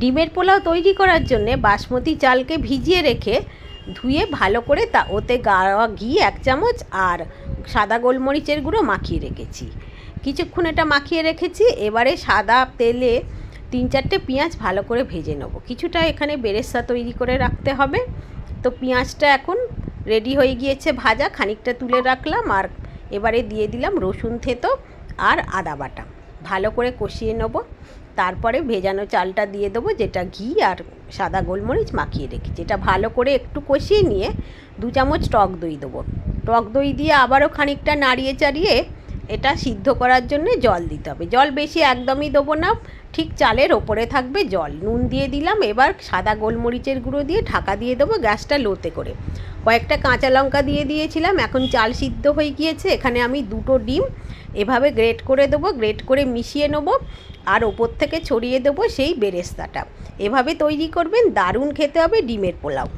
ডিমের পোলাও তৈরি করার জন্যে বাসমতি চালকে ভিজিয়ে রেখে ধুয়ে ভালো করে তা ওতে গাওয়া ঘি এক চামচ আর সাদা গোলমরিচের গুঁড়ো মাখিয়ে রেখেছি। কিছুক্ষণ এটা মাখিয়ে রেখেছি, এবারে সাদা তেলে তিন চারটে পেঁয়াজ ভালো করে ভেজে নেব। কিছুটা এখানে বেরেস্তা তৈরি করে রাখতে হবে। তো পেঁয়াজটা এখন রেডি হয়ে গিয়েছে ভাজা, খানিকটা তুলে রাখলাম আর এবারে দিয়ে দিলাম রসুন থেতো আর আদা বাটা। ভালো করে কষিয়ে নেব। তারপরে ভেজানো চালটা দিয়ে দেবো, যেটা ঘি আর সাদা গোলমরিচ মাখিয়ে রেখেছি এটা ভালো করে একটু কষিয়ে নিয়ে দু চামচ টক দই দেবো। টক দই দিয়ে আবারও খানিকটা নাড়িয়ে চাড়িয়ে এটা সিদ্ধ করার জন্য জল দিতে হবে। জল বেশি একদমই দেবো না, ঠিক চালের ওপরে থাকবে জল। নুন দিয়ে দিলাম, এবার সাদা গোলমরিচের গুঁড়ো দিয়ে ঢাকা দিয়ে দেবো গ্যাসটা লোতে করে। কয়েকটা কাঁচা লঙ্কা দিয়ে দিয়েছিলাম, এখন চাল সিদ্ধ হয়ে গিয়েছে। এখানে আমি দুটো ডিম এভাবে গ্রেট করে দেবো, গ্রেট করে মিশিয়ে নেব, আর ওপর থেকে ছড়িয়ে দেবো সেই বেরেস্তাটা। এভাবে তৈরি করবেন, দারুণ খেতে হবে ডিমের পোলাও।